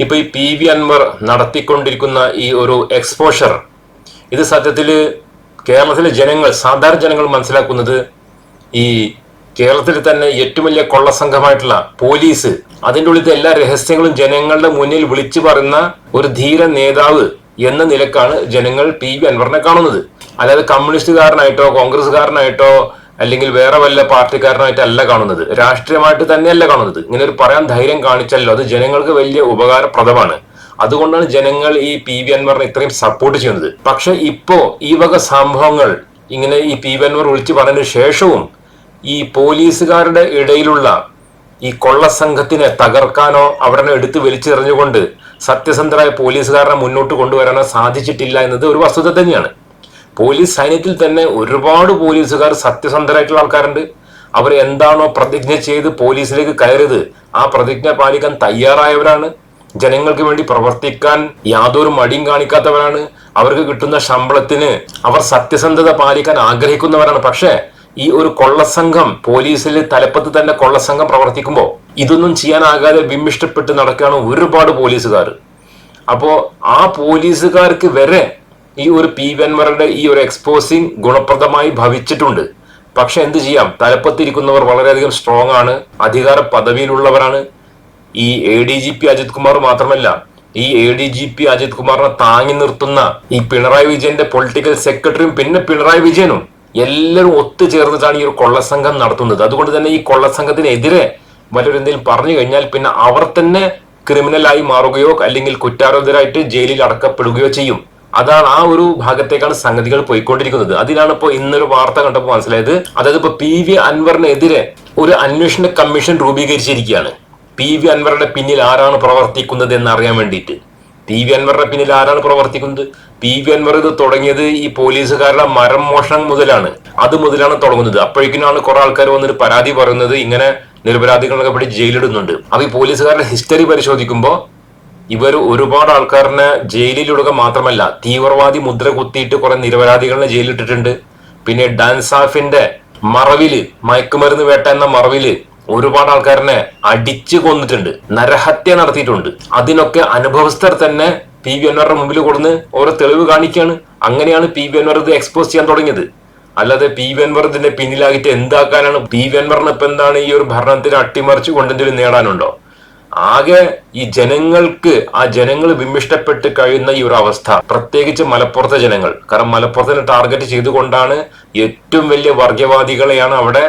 ഇപ്പൊ ഈ P V Anwar നടത്തിക്കൊണ്ടിരിക്കുന്ന ഈ ഒരു എക്സ്പോഷർ ഇത് സത്യത്തിൽ കേരളത്തിലെ ജനങ്ങൾ സാധാരണ ജനങ്ങൾ മനസ്സിലാക്കുന്നത് ഈ കേരളത്തിൽ തന്നെ ഏറ്റവും വലിയ കൊള്ളസംഘമായിട്ടുള്ള പോലീസ് അതിന്റെ ഉള്ളിലത്തെ എല്ലാ രഹസ്യങ്ങളും ജനങ്ങളുടെ മുന്നിൽ വിളിച്ചു പറയുന്ന ഒരു ധീര നേതാവ് എന്ന നിലക്കാണ് ജനങ്ങൾ പി വി അൻവറിനെ കാണുന്നത്. അല്ലാതെ കമ്മ്യൂണിസ്റ്റുകാരനായിട്ടോ കോൺഗ്രസ്സുകാരനായിട്ടോ അല്ലെങ്കിൽ വേറെ വല്ല പാർട്ടിക്കാരനായിട്ടല്ല കാണുന്നത്. രാഷ്ട്രീയമായിട്ട് തന്നെയല്ല കാണുന്നത്. ഇങ്ങനെ ഒരു പറയാൻ ധൈര്യം കാണിച്ചല്ലോ. അത് ജനങ്ങൾക്ക് വലിയ ഉപകാരപ്രദമാണ്. അതുകൊണ്ടാണ് ജനങ്ങൾ ഈ പി വി അൻവറിനെ ഇത്രയും സപ്പോർട്ട് ചെയ്യുന്നത്. പക്ഷെ ഇപ്പോ ഈ വക സംഭവങ്ങൾ ഇങ്ങനെ ഈ പി വി അൻവർ വിളിച്ചു പറഞ്ഞതിന് ശേഷവും ഈ പോലീസുകാരുടെ ഇടയിലുള്ള ഈ കൊള്ള സംഘത്തിനെ തകർക്കാനോ അവരെ എടുത്ത് വലിച്ചെറിഞ്ഞുകൊണ്ട് സത്യസന്ധരായ പോലീസുകാരനെ മുന്നോട്ട് കൊണ്ടുവരാനോ സാധിച്ചിട്ടില്ല എന്നത് ഒരു വസ്തുത തന്നെയാണ്. പോലീസ് സൈന്യത്തിൽ തന്നെ ഒരുപാട് പോലീസുകാർ സത്യസന്ധരായിട്ടുള്ള ആൾക്കാരുണ്ട്. അവർ എന്താണോ പ്രതിജ്ഞ ചെയ്ത് പോലീസിലേക്ക് കയറിയത് ആ പ്രതിജ്ഞ പാലിക്കാൻ തയ്യാറായവരാണ്. ജനങ്ങൾക്ക് വേണ്ടി പ്രവർത്തിക്കാൻ യാതൊരു മടിയും കാണിക്കാത്തവരാണ്. അവർക്ക് കിട്ടുന്ന ശമ്പളത്തിന് അവർ സത്യസന്ധത പാലിക്കാൻ ആഗ്രഹിക്കുന്നവരാണ്. പക്ഷേ ഈ ഒരു കൊള്ളസംഘം പോലീസിൽ തലപ്പത്ത് തന്നെ കൊള്ളസംഘം പ്രവർത്തിക്കുമ്പോൾ ഇതൊന്നും ചെയ്യാനാകാതെ വിമ്മിഷ്ടപ്പെട്ട് നടക്കുകയാണ് ഒരുപാട് പോലീസുകാർ. അപ്പോൾ ആ പോലീസുകാർക്ക് വരെ ഈ ഒരു പി വെൻവറുടെ ഈ ഒരു എക്സ്പോസിങ് ഗുണപ്രദമായി ഭവിച്ചിട്ടുണ്ട്. പക്ഷെ എന്ത് ചെയ്യാം? തലപ്പത്തിരിക്കുന്നവർ വളരെയധികം സ്ട്രോങ് ആണ്. അധികാര പദവിയിലുള്ളവരാണ്. ഈ A D G P Ajith Kumar മാത്രമല്ല ഈ A D G P Ajith കുമാറിനെ താങ്ങി നിർത്തുന്ന ഈ പിണറായി വിജയന്റെ പൊളിറ്റിക്കൽ സെക്രട്ടറിയും പിന്നെ പിണറായി വിജയനും എല്ലാവരും ഒത്തുചേർന്നിട്ടാണ് ഈ ഒരു കൊള്ളസംഘം നടത്തുന്നത്. അതുകൊണ്ട് തന്നെ ഈ കൊള്ളസംഘത്തിനെതിരെ വല്ലവരും എന്തെങ്കിലും പറഞ്ഞു കഴിഞ്ഞാൽ പിന്നെ അവർ തന്നെ ക്രിമിനലായി മാറുകയോ അല്ലെങ്കിൽ കുറ്റാരോപിതരായിട്ട് ജയിലിൽ അടക്കപ്പെടുകയോ ചെയ്യും. അതാണ് ആ ഒരു ഭാഗത്തേക്കാണ് സംഗതികൾ പോയിക്കൊണ്ടിരിക്കുന്നത്. അതിനാണ് ഇപ്പോൾ ഇന്നൊരു വാർത്ത കണ്ടപ്പോൾ മനസ്സിലായത്. അതായത് ഇപ്പോൾ പി വി അൻവറിനെതിരെ ഒരു അന്വേഷണ കമ്മീഷൻ രൂപീകരിച്ചിരിക്കുകയാണ്. പി വി അൻവറുടെ പിന്നിൽ ആരാണ് പ്രവർത്തിക്കുന്നത് എന്ന് അറിയാൻ വേണ്ടിയിട്ട്. പി വി അൻവറുടെ പിന്നിൽ ആരാണ് പ്രവർത്തിക്കുന്നത്? പി വി അൻവർ ഇത് തുടങ്ങിയത് ഈ പോലീസുകാരുടെ മരം മോഷണം മുതലാണ്. അത് മുതലാണ് തുടങ്ങുന്നത്. അപ്പോഴേക്കിനാണ് കുറെ ആൾക്കാർ വന്നിട്ട് പരാതി പറയുന്നത്. ഇങ്ങനെ നിരപരാധികളൊക്കെ പിടി ജയിലിടുന്നുണ്ട്. അപ്പൊ ഈ പോലീസുകാരുടെ ഹിസ്റ്ററി പരിശോധിക്കുമ്പോൾ ഇവർ ഒരുപാട് ആൾക്കാരനെ ജയിലിലിടുക മാത്രമല്ല തീവ്രവാദി മുദ്ര കുത്തിയിട്ട് കുറെ നിരപരാധികളെ ജയിലിട്ടിട്ടുണ്ട്. പിന്നെ ഡാൻസാഫിന്റെ മറവിൽ മയക്കുമരുന്ന് വേട്ട എന്ന മറവിൽ ഒരുപാട് ആൾക്കാരനെ അടിച്ചു കൊന്നിട്ടുണ്ട് നരഹത്യ നടത്തിയിട്ടുണ്ട്. അതിനൊക്കെ അനുഭവസ്ഥർ തന്നെ പി വി അൻവറുടെ മുമ്പിൽ കൊടുന്ന് ഓരോ തെളിവ് കാണിക്കുകയാണ് അങ്ങനെയാണ് പി വി അൻവർ ഇത് എക്സ്പോസ് ചെയ്യാൻ തുടങ്ങിയത്. അല്ലാതെ പി വി അൻവർ ഇതിന്റെ പിന്നിലാക്കിയിട്ട് എന്താക്കാനാണ്? പി വി അൻവറിന് ഇപ്പൊ എന്താണ് ഈ ഒരു ഭരണത്തിന് അട്ടിമറിച്ച് കൊണ്ടെന്തെങ്കിലും നേടാനുണ്ടോ? ആകെ ഈ ജനങ്ങൾക്ക് ആ ജനങ്ങൾ വിമിഷ്ടപ്പെട്ട് കഴിയുന്ന ഈ ഒരു അവസ്ഥ പ്രത്യേകിച്ച് മലപ്പുറത്തെ ജനങ്ങൾ. കാരണം മലപ്പുറത്തിനെ ടാർഗറ്റ് ചെയ്തുകൊണ്ടാണ് ഏറ്റവും വലിയ വർഗീയവാദികളെയാണ് അവിടെ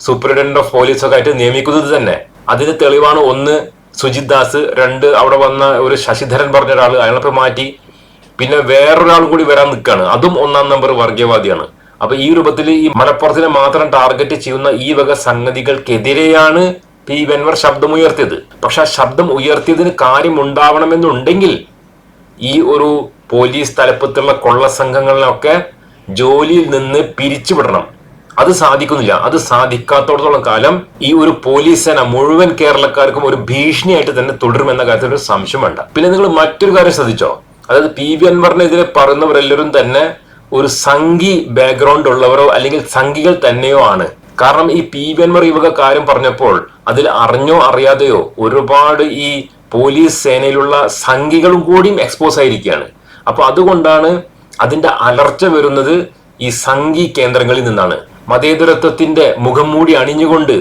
സൂപ്രണ്ടന്റ് ഓഫ് പോലീസ് ഒക്കെ ആയിട്ട് നിയമിക്കുന്നത് തന്നെ. അതിന് തെളിവാണ് ഒന്ന് സുജിത് ദാസ്. രണ്ട് അവിടെ വന്ന ഒരു ശശിധരൻ പറഞ്ഞ ഒരാൾ. അയാളെ മാറ്റി. പിന്നെ വേറൊരാൾ കൂടി വരാൻ നിൽക്കുകയാണ്. അതും ഒന്നാം നമ്പർ വർഗീയവാദിയാണ് അപ്പൊ ഈ രൂപത്തിൽ ഈ മലപ്പുറത്തിനെ മാത്രം ടാർഗറ്റ് ചെയ്യുന്ന ഈ വക സംഗതികൾക്കെതിരെയാണ് പി വെൻവർ ശബ്ദമുയർത്തിയത് പക്ഷെ ആ ശബ്ദം ഉയർത്തിയതിന് കാര്യമുണ്ടാവണമെന്നുണ്ടെങ്കിൽ ഈ ഒരു പോലീസ് തലപ്പത്തുള്ള കൊള്ള സംഘങ്ങളിലൊക്കെ ജോലിയിൽ നിന്ന് പിരിച്ചുവിടണം. അത് സാധിക്കുന്നില്ല. അത് സാധിക്കാത്തോടത്തോളം കാലം ഈ ഒരു പോലീസ് സേന മുഴുവൻ കേരളക്കാർക്കും ഒരു ഭീഷണിയായിട്ട് തന്നെ തുടരുമെന്ന കാര്യത്തിൽ ഒരു സംശയം വേണ്ട. പിന്നെ നിങ്ങൾ മറ്റൊരു കാര്യം ശ്രദ്ധിച്ചോ? അതായത് പി വി അൻവറിനെതിരെ പറയുന്നവരെല്ലാവരും തന്നെ ഒരു സംഘി ബാക്ക്ഗ്രൗണ്ട് ഉള്ളവരോ അല്ലെങ്കിൽ സംഘികൾ തന്നെയോ ആണ്. കാരണം ഈ പി വി ഈ വക കാര്യം പറഞ്ഞപ്പോൾ അതിൽ അറിഞ്ഞോ അറിയാതെയോ ഒരുപാട് ഈ പോലീസ് സേനയിലുള്ള സംഖ്യകളും കൂടിയും എക്സ്പോസ് ആയിരിക്കുകയാണ്. അപ്പൊ അതുകൊണ്ടാണ് അതിന്റെ അലർച്ച വരുന്നത് ഈ സംഘി കേന്ദ്രങ്ങളിൽ നിന്നാണ്. മതേതരത്വത്തിന്റെ മുഖം മൂടി അണിഞ്ഞുകൊണ്ട്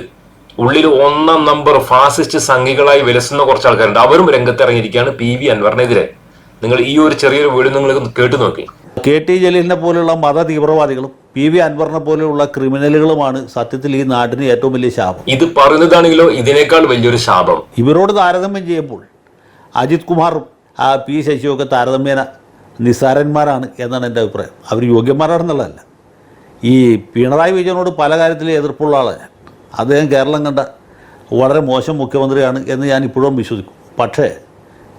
ഉള്ളിൽ ഒന്നാം നമ്പർ ഫാസിസ്റ്റ് സംഘികളായി വിലസുന്ന കുറച്ച് ആൾക്കാരുണ്ട് അവരും രംഗത്തിറങ്ങിയിരിക്കുകയാണ് പി വി അൻവറിനെതിരെ നിങ്ങൾ ഈ ഒരു ചെറിയൊരു വീട് നിങ്ങൾ കേട്ടു നോക്കി കെ ടി ജലീലിനെ പോലെയുള്ള മത തീവ്രവാദികളും പി വി അൻവറിനെ പോലെയുള്ള ക്രിമിനലുകളുമാണ് സത്യത്തിൽ ഈ നാടിന് ഏറ്റവും വലിയ ശാപം. ഇത് പറഞ്ഞതാണെങ്കിലോ ഇതിനേക്കാൾ വലിയൊരു ശാപം. ഇവരോട് താരതമ്യം ചെയ്യുമ്പോൾ അജിത് കുമാറും ആ പി ശശിയൊക്കെ താരതമ്യേന നിസ്സാരന്മാരാണ് എന്നാണ് എന്റെ അഭിപ്രായം. അവർ യോഗ്യന്മാരാണെന്നുള്ളതല്ല. ഈ പിണറായി വിജയനോട് പല കാര്യത്തിലും എതിർപ്പുള്ള ആളാണ് ഞാൻ. അദ്ദേഹം കേരളം കണ്ട വളരെ മോശം മുഖ്യമന്ത്രിയാണ് എന്ന് ഞാൻ ഇപ്പോഴും വിശ്വസിക്കും. പക്ഷേ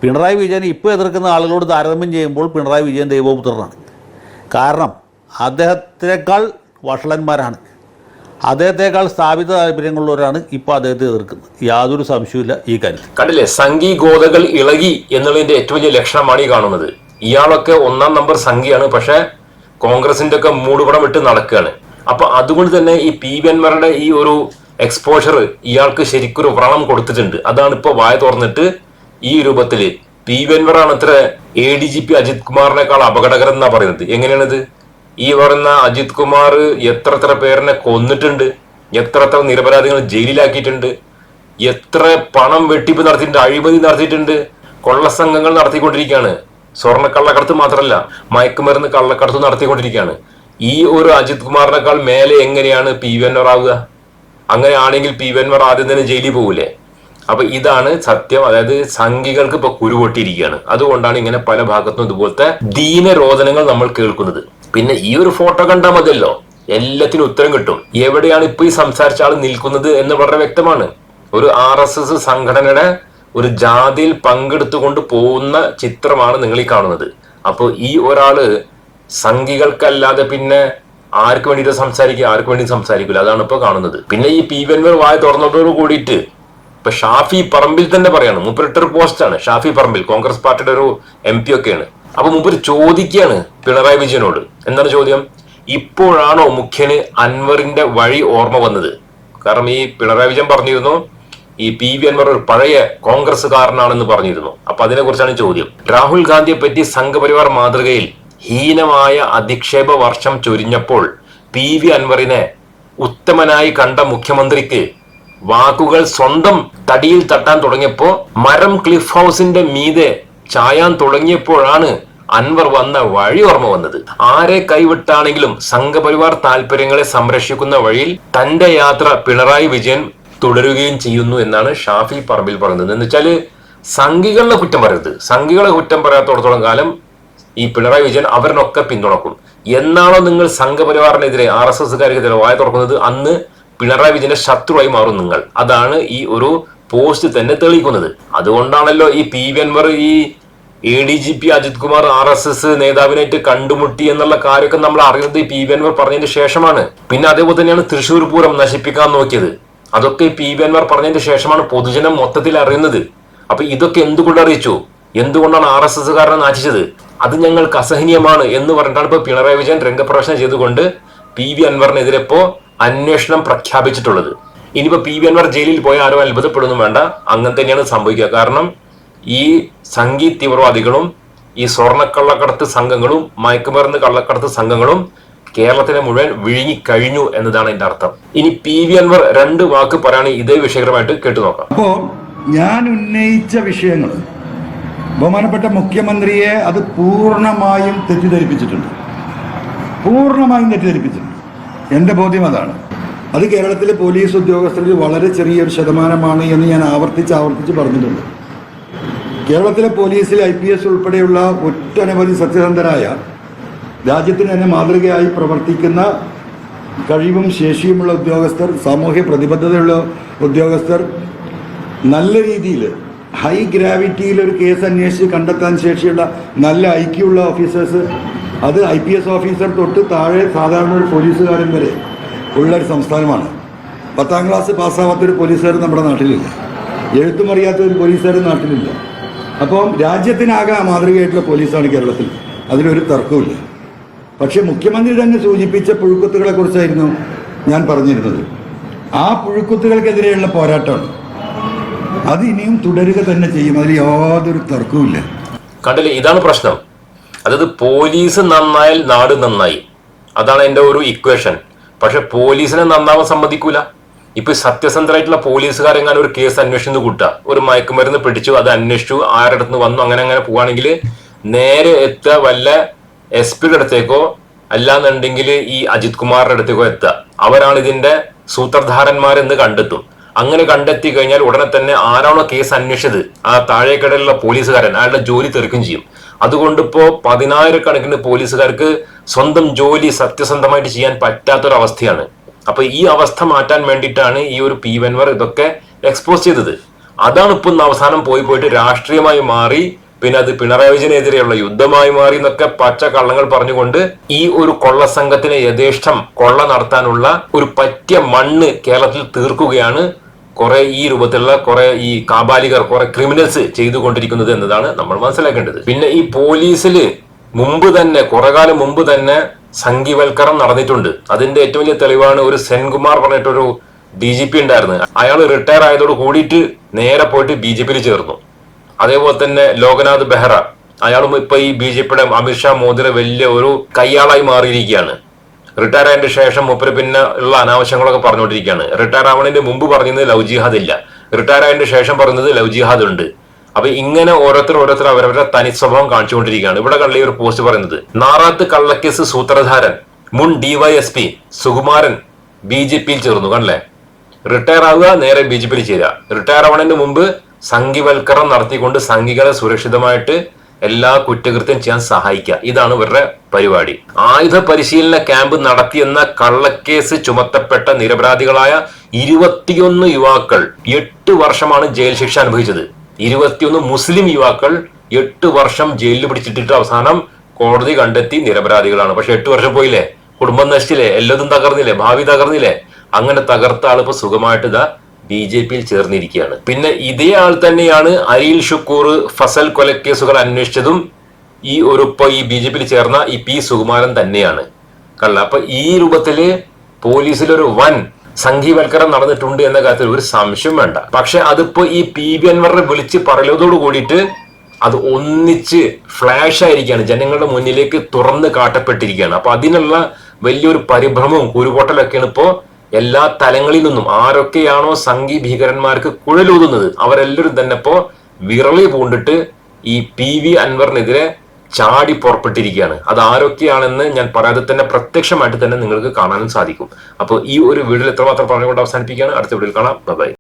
പിണറായി വിജയൻ ഇപ്പോൾ എതിർക്കുന്ന ആളുകളോട് താരതമ്യം ചെയ്യുമ്പോൾ പിണറായി വിജയൻ ദൈവപുത്രനാണ്. കാരണം അദ്ദേഹത്തിനേക്കാൾ വഷളന്മാരാണ്. അദ്ദേഹത്തെക്കാൾ സ്ഥാപിത താല്പര്യങ്ങളുള്ളവരാണ് ഇപ്പോൾ അദ്ദേഹത്തെ എതിർക്കുന്നത്. യാതൊരു സംശയമില്ല ഈ കാര്യത്തിൽ. കണ്ടില്ലേ സംഘി ഗോതകൾ ഇളകി എന്നുള്ളതിന്റെ ഏറ്റവും വലിയ ലക്ഷണമാണ് ഈ കാണുന്നത്. ഇയാളൊക്കെ ഒന്നാം നമ്പർ സംഘിയാണ് പക്ഷേ കോൺഗ്രസിന്റെ ഒക്കെ മൂടുപടം ഇട്ട് നടക്കുകയാണ്. അപ്പൊ അതുകൊണ്ട് തന്നെ ഈ പി അൻവറുടെ ഈ ഒരു എക്സ്പോഷർ ഇയാൾക്ക് ശരിക്കൊരു വ്രണം കൊടുത്തിട്ടുണ്ട്. അതാണ് ഇപ്പോൾ വായ തുറന്നിട്ട് ഈ രൂപത്തിൽ പി വെൻവറാണ് അത്ര A D G P Ajith കുമാറിനേക്കാൾ അപകടകരം എന്നാ പറയുന്നത്? എങ്ങനെയാണിത്? ഈ പറയുന്ന അജിത് കുമാർ എത്ര എത്ര പേരിനെ കൊന്നിട്ടുണ്ട് എത്ര എത്ര നിരപരാധികൾ ജയിലിലാക്കിയിട്ടുണ്ട് എത്ര പണം വെട്ടിപ്പ് നടത്തിയിട്ടുണ്ട് അഴിമതി നടത്തിയിട്ടുണ്ട് കൊള്ളസംഘങ്ങൾ നടത്തിക്കൊണ്ടിരിക്കുകയാണ്. സ്വർണ കള്ളക്കടത്ത് മാത്രമല്ല മയക്കുമരുന്ന് കള്ളക്കടത്ത് നടത്തിക്കൊണ്ടിരിക്കുകയാണ്. ഈ ഒരു അജിത് കുമാറിനേക്കാൾ മേലെ എങ്ങനെയാണ് പി വെൻവർ ആവുക? അങ്ങനെയാണെങ്കിൽ പി വെൻവർ ആദ്യം തന്നെ ജയിലിൽ പോകൂലേ? അപ്പൊ ഇതാണ് സത്യം. അതായത് സംഘികൾക്ക് ഇപ്പൊ കുരുപൊട്ടിയിരിക്കുകയാണ്. അതുകൊണ്ടാണ് ഇങ്ങനെ പല ഭാഗത്തും ഇതുപോലത്തെ ദീനരോധനങ്ങൾ നമ്മൾ കേൾക്കുന്നത്. പിന്നെ ഈ ഒരു ഫോട്ടോ കണ്ടാൽ മതിയല്ലോ. എല്ലാത്തിനും ഉത്തരം കിട്ടും. എവിടെയാണ് ഇപ്പൊ ഈ സംസാരിച്ച ആൾ നിൽക്കുന്നത് എന്ന് വളരെ വ്യക്തമാണ്. ഒരു ആർ എസ് എസ് സംഘടനയുടെ ഒരു ജാതിയിൽ പങ്കെടുത്തുകൊണ്ട് പോകുന്ന ചിത്രമാണ് നിങ്ങൾ ഈ കാണുന്നത്. അപ്പോൾ ഈ ഒരാൾ സംഘികൾക്കല്ലാതെ പിന്നെ ആർക്ക് വേണ്ടിയിട്ട് സംസാരിക്കുക? ആർക്ക് വേണ്ടി സംസാരിക്കില്ല അതാണ് ഇപ്പൊ കാണുന്നത്. പിന്നെ ഈ പി വെൻവർ വായ തുറന്നതോട് കൂടിയിട്ട് ഇപ്പൊ ഷാഫി പറമ്പിൽ തന്നെ പറയാണ്. പോസ്റ്റ് ആണ്. ഷാഫി പറമ്പിൽ കോൺഗ്രസ് പാർട്ടിയുടെ ഒരു എം പി ഒക്കെയാണ്. അപ്പൊ മുമ്പ് ചോദിക്കുകയാണ് പിണറായി വിജയനോട്. എന്താണ് ചോദ്യം? ഇപ്പോഴാണോ മുഖ്യന് അൻവറിന്റെ വഴി ഓർമ്മ വന്നത്? കാരണം ഈ പിണറായി വിജയൻ പറഞ്ഞിരുന്നു ഈ പി വി അൻവർ ഒരു പഴയ കോൺഗ്രസ്സുകാരനാണെന്ന് പറഞ്ഞിരുന്നു. അപ്പൊ അതിനെ കുറിച്ചാണ് ചോദ്യം. രാഹുൽ ഗാന്ധിയെ പറ്റി സംഘപരിവാർ മാതൃകയിൽ ഹീനമായ അധിക്ഷേപ വർഷം ചൊരിഞ്ഞപ്പോൾ പി വി അൻവറിനെ ഉത്തമനായി കണ്ട മുഖ്യമന്ത്രിക്ക് വാക്കുകൾ സ്വന്തം തടിയിൽ തട്ടാൻ തുടങ്ങിയപ്പോ മരം ക്ലിഫ് ഹൗസിന്റെ മീതെ ചായാൻ തുടങ്ങിയപ്പോഴാണ് അൻവർ വന്ന വഴി ഓർമ്മ വന്നത്. ആരെ കൈവിട്ടാണെങ്കിലും സംഘപരിവാർ താല്പര്യങ്ങളെ സംരക്ഷിക്കുന്ന വഴിയിൽ തന്റെ യാത്ര പിണറായി വിജയൻ തുടരുകയും ചെയ്യുന്നു എന്നാണ് ഷാഫി പറമ്പിൽ പറയുന്നത് എന്ന് വെച്ചാൽ സംഘികളുടെ കുറ്റം പറയരുത്. സംഘികളെ കുറ്റം പറയാത്തോടത്തോളം കാലം ഈ പിണറായി വിജയൻ അവരിനൊക്കെ പിന്തുണക്കും. എന്നാണോ നിങ്ങൾ സംഘപരിവാറിനെതിരെ ആർ എസ് എസ്കാർക്കെതിരെ വായ തുറക്കുന്നത്? അന്ന് പിണറായി വിജയന്റെ ശത്രുവായി മാറും നിങ്ങൾ. അതാണ് ഈ ഒരു പോസ്റ്റ് തന്നെ തെളിയിക്കുന്നത്. അതുകൊണ്ടാണല്ലോ ഈ പി വി അൻവർ ഈ A D G P Ajith Kumar R S S നേതാവിനായിട്ട് കണ്ടുമുട്ടി എന്നുള്ള കാര്യമൊക്കെ നമ്മൾ അറിയുന്നത് പി വി അൻവർ പറഞ്ഞതിന് ശേഷമാണ്. പിന്നെ അതേപോലെ തന്നെയാണ് തൃശ്ശൂർ പൂരം നശിപ്പിക്കാൻ നോക്കിയത്. അതൊക്കെ പി വി അൻവർ പറഞ്ഞതിന് ശേഷമാണ് പൊതുജനം മൊത്തത്തിൽ അറിയുന്നത്. അപ്പൊ ഇതൊക്കെ എന്തുകൊണ്ട് അറിയിച്ചു? എന്തുകൊണ്ടാണ് ആർ എസ് എസ്സുകാരനെ നാശിച്ചത്? അത് ഞങ്ങൾക്ക് അസഹനീയമാണ് എന്ന് പറഞ്ഞിട്ടാണ് ഇപ്പൊ പിണറായി വിജയൻ രംഗപ്രവേശനം ചെയ്തുകൊണ്ട് പി വി അൻവറിനെതിരെ ഇപ്പോ അന്വേഷണം പ്രഖ്യാപിച്ചിട്ടുള്ളത്. ഇനിയിപ്പോ പി വി അൻവർ ജയിലിൽ പോയ ആരും അത്ഭുതപ്പെടുന്നു വേണ്ട. അങ്ങനെ തന്നെയാണ് സംഭവിക്കുക. കാരണം ഈ സംഗീത് തീവ്രവാദികളും ഈ സ്വർണക്കള്ളക്കടത്ത് സംഘങ്ങളും മയക്കുമരുന്ന് കള്ളക്കടത്ത് സംഘങ്ങളും കേരളത്തിനെ മുഴുവൻ വിഴുങ്ങി കഴിഞ്ഞു എന്നതാണ് എന്റെ അർത്ഥം. ഇനി പി വി അൻവർ രണ്ട് വാക്ക് പറയാണ് ഇതേ വിഷയകരമായിട്ട് കേട്ടു നോക്കാം. അപ്പോ ഞാൻ ഉന്നയിച്ച വിഷയങ്ങൾ ബഹുമാനപ്പെട്ട മുഖ്യമന്ത്രിയെ അത് പൂർണമായും തെറ്റിദ്ധരിപ്പിച്ചിട്ടുണ്ട്. പൂർണമായും തെറ്റിദ്ധരിപ്പിച്ചിട്ടുണ്ട്. എന്റെ ബോധ്യം അതാണ്. അത് കേരളത്തിലെ പോലീസ് ഉദ്യോഗസ്ഥരിൽ വളരെ ചെറിയൊരു ശതമാനമാണ് എന്ന് ഞാൻ ആവർത്തിച്ച് ആവർത്തിച്ച് പറഞ്ഞിട്ടുണ്ട്. കേരളത്തിലെ പോലീസിൽ ഐ പി എസ് ഉൾപ്പെടെയുള്ള ഒട്ടനവധി സത്യസന്ധരായ രാജ്യത്തിന് തന്നെ മാതൃകയായി പ്രവർത്തിക്കുന്ന കഴിവും ശേഷിയുമുള്ള ഉദ്യോഗസ്ഥർ സാമൂഹ്യ പ്രതിബദ്ധതയുള്ള ഉദ്യോഗസ്ഥർ നല്ല രീതിയിൽ ഹൈ ഗ്രാവിറ്റിയിൽ ഒരു കേസ് അന്വേഷിച്ച് കണ്ടെത്താൻ ശേഷിയുള്ള നല്ല ഐക്യമുള്ള ഓഫീസേഴ്സ് അത് ഐ പി എസ് ഓഫീസർ തൊട്ട് താഴെ സാധാരണ ഒരു പോലീസുകാരൻ വരെ ഉള്ള ഒരു സംസ്ഥാനമാണ്. പത്താം ക്ലാസ് പാസ്സാവാത്തൊരു പോലീസുകാരൻ നമ്മുടെ നാട്ടിലില്ല. എഴുത്തും അറിയാത്ത ഒരു പോലീസുകാരൻ നാട്ടിലില്ല. അപ്പം രാജ്യത്തിനാകെ മാതൃകയായിട്ടുള്ള പോലീസാണ് കേരളത്തിൽ. അതിലൊരു തർക്കമില്ല പക്ഷേ മുഖ്യമന്ത്രി തന്നെ സൂചിപ്പിച്ച പുഴുക്കുത്തുകളെ കുറിച്ചായിരുന്നു ഞാൻ പറഞ്ഞിരുന്നത്. ആ പുഴുക്കുത്തുകൾക്കെതിരെയുള്ള പോരാട്ടമാണ്. അത് ഇനിയും തുടരുക തന്നെ ചെയ്യും. അതിൽ യാതൊരു തർക്കവുമില്ല. കണ്ടില്ലേ ഇതാണ് പ്രശ്നം. അതായത് പോലീസ് നന്നായാൽ നാട് നന്നായി. അതാണ് എന്റെ ഒരു ഇക്വേഷൻ പക്ഷെ പോലീസിനെ നന്നാവാൻ സമ്മതിക്കൂല. ഇപ്പൊ സത്യസന്ധരായിട്ടുള്ള പോലീസുകാരെങ്ങാനും ഒരു കേസ് അന്വേഷിച്ചു കൂട്ടുക ഒരു മയക്കുമരുന്ന് പിടിച്ചു അത് അന്വേഷിച്ചു ആരുടെ അടുത്ത് വന്നു അങ്ങനെ അങ്ങനെ പോവാണെങ്കിൽ നേരെ എത്തുക വല്ല എസ് പിയുടെ അടുത്തേക്കോ അല്ലാന്നുണ്ടെങ്കിൽ ഈ അജിത് കുമാറിന്റെ അടുത്തേക്കോ എത്തുക. അവരാണ് ഇതിന്റെ സൂത്രധാരന്മാരെന്ന് കണ്ടെത്തും. അങ്ങനെ കണ്ടെത്തി കഴിഞ്ഞാൽ ഉടനെ തന്നെ ആരാണോ കേസ് അന്വേഷിച്ചത്? ആ താഴേക്കടലുള്ള പോലീസുകാരൻ അയാളുടെ ജോലി തെറിക്കും ചെയ്യും. അതുകൊണ്ട് ഇപ്പോ പതിനായിരക്കണക്കിന് പോലീസുകാർക്ക് സ്വന്തം ജോലി സത്യസന്ധമായിട്ട് ചെയ്യാൻ പറ്റാത്തൊരവസ്ഥയാണ്. അപ്പൊ ഈ അവസ്ഥ മാറ്റാൻ വേണ്ടിയിട്ടാണ് ഈ ഒരു പി വെൻവർ ഇതൊക്കെ എക്സ്പോസ് ചെയ്തത്. അതാണ് ഇപ്പൊ അവസാനം പോയി പോയിട്ട് രാഷ്ട്രീയമായി മാറി പിന്നെ അത് പിണറായി വിജയനെതിരെയുള്ള യുദ്ധമായി മാറി എന്നൊക്കെ പച്ച കള്ളങ്ങൾ പറഞ്ഞുകൊണ്ട് ഈ ഒരു കൊള്ള സംഘത്തിന് യഥേഷ്ടം കൊള്ള നടത്താനുള്ള ഒരു പറ്റിയ മണ്ണ് കേരളത്തിൽ തീർക്കുകയാണ് കുറെ ഈ രൂപത്തിലുള്ള കുറെ ഈ കാബാലികർ കുറെ ക്രിമിനൽസ് ചെയ്തുകൊണ്ടിരിക്കുന്നത് എന്നതാണ് നമ്മൾ മനസ്സിലാക്കേണ്ടത്. പിന്നെ ഈ പോലീസിൽ മുമ്പ് തന്നെ കുറെ കാലം മുമ്പ് തന്നെ സംഘിവൽക്കരണം നടന്നിട്ടുണ്ട്. അതിന്റെ ഏറ്റവും വലിയ തെളിവാണ് ഒരു സെൻകുമാർ പറഞ്ഞിട്ടൊരു ഡി ജി പി ഉണ്ടായിരുന്നു. അയാൾ റിട്ടയർ ആയതോട് കൂടിയിട്ട് നേരെ പോയിട്ട് ബി ജെ പിയിൽ ചേർന്നു. അതേപോലെ തന്നെ ലോകനാഥ് ബെഹ്റ. അയാളും ഇപ്പൊ ഈ ബി ജെ പിയുടെ അമിത്ഷാ മോദിയുടെ വലിയ ഒരു കയ്യാളായി മാറിയിരിക്കുകയാണ്. റിട്ടയർ ആയതിന് ശേഷം മൂപ്പര് പിന്നെ ഉള്ള അനാവശ്യങ്ങളൊക്കെ പറഞ്ഞുകൊണ്ടിരിക്കുകയാണ്. റിട്ടയർ ആവണതിന്റെ മുമ്പ് പറഞ്ഞത് ലവ് ജിഹാദ് ഇല്ല. റിട്ടയർ ആയതിന് ശേഷം പറഞ്ഞത് ലവ് ജിഹാദ് ഉണ്ട്. അപ്പൊ ഇങ്ങനെ ഓരോരുത്തർ ഓരോരുത്തർ അവരവരുടെ തനി സ്വഭാവം കാണിച്ചുകൊണ്ടിരിക്കുകയാണ്. ഇവിടെ കള്ളി ഒരു പോസ്റ്റ് പറയുന്നത്. നാറാത്ത് കള്ളക്കേസ് സൂത്രധാരൻ മുൻ ഡിവൈഎസ്പി സുകുമാരൻ ബി ജെ പിയിൽ ചേർന്നു. കണ്ടല്ലേ? റിട്ടയർ ആവുക നേരെ ബി ജെ പിയിൽ ചേരുക. റിട്ടയർ ആവണതിന് മുമ്പ് സംഘിവൽക്കരണം നടത്തിക്കൊണ്ട് സംഘികളെ സുരക്ഷിതമായിട്ട് എല്ലാ കുറ്റകൃത്യം ചെയ്യാൻ സഹായിക്കുക. ഇതാണ് ഇവരുടെ പരിപാടി. ആയുധ പരിശീലന ക്യാമ്പ് നടത്തിയെന്ന കള്ളക്കേസ് ചുമത്തപ്പെട്ട നിരപരാധികളായ ഇരുപത്തിയൊന്ന് യുവാക്കൾ എട്ട് വർഷമാണ് ജയിൽ ശിക്ഷ അനുഭവിച്ചത്. ഇരുപത്തിയൊന്ന് മുസ്ലിം യുവാക്കൾ എട്ട് വർഷം ജയിലിൽ പിടിച്ചിട്ടിട്ട് അവസാനം കോടതി കണ്ടെത്തി നിരപരാധികളാണ്. പക്ഷെ എട്ട് വർഷം പോയില്ലേ? കുടുംബം നശിച്ചില്ലേ? എല്ലാതും തകർന്നില്ലേ? ഭാവി തകർന്നില്ലേ? അങ്ങനെ തകർത്ത ആളിപ്പോ സുഖമായിട്ട് ഇതാ ബി ജെ പിയിൽ ചേർന്നിരിക്കുകയാണ്. പിന്നെ ഇതേ ആൾ തന്നെയാണ് അരിൽ ഷുക്കൂർ ഫസൽ കൊലക്കേസുകൾ അന്വേഷിച്ചതും ഈ ഒരു ഇപ്പോൾ ഈ ബി ജെ പിയിൽ ചേർന്ന ഈ പി സുകുമാരൻ തന്നെയാണ്. കള്ള അപ്പൊ ഈ രൂപത്തിൽ പോലീസിലൊരു വൻ സംഘീവൽക്കരണം നടന്നിട്ടുണ്ട് എന്ന കാര്യത്തിൽ ഒരു സംശയം വേണ്ട. പക്ഷെ അതിപ്പോ ഈ പി ബി അൻവറിനെ വിളിച്ച് പറയലതോട് കൂടിയിട്ട് അത് ഒന്നിച്ച് ഫ്ലാഷ് ആയിരിക്കുകയാണ്. ജനങ്ങളുടെ മുന്നിലേക്ക് തുറന്ന് കാട്ടപ്പെട്ടിരിക്കുകയാണ്. അപ്പൊ അതിനുള്ള വലിയൊരു പരിഭ്രമവും കുരുപൊട്ടലൊക്കെയാണ് ഇപ്പോ എല്ലാ തലങ്ങളിൽ നിന്നും ആരൊക്കെയാണോ സംഘി ഭീകരന്മാർക്ക് കുഴലൂതുന്നത് അവരെല്ലാവരും തന്നെ ഇപ്പോ വിറളി പൂണ്ടിട്ട് ഈ പി വി അൻവറിനെതിരെ ചാടി പുറപ്പെട്ടിരിക്കുകയാണ്. അത് ആരൊക്കെയാണെന്ന് ഞാൻ പറയാതെ തന്നെ പ്രത്യക്ഷമായിട്ട് തന്നെ നിങ്ങൾക്ക് കാണാനും സാധിക്കും. അപ്പോൾ ഈ ഒരു വീഡിയോ എത്രമാത്രം പറഞ്ഞുകൊണ്ട് അവസാനിപ്പിക്കുകയാണ്. അടുത്ത വീഡിയോയിൽ കാണാം. ബൈ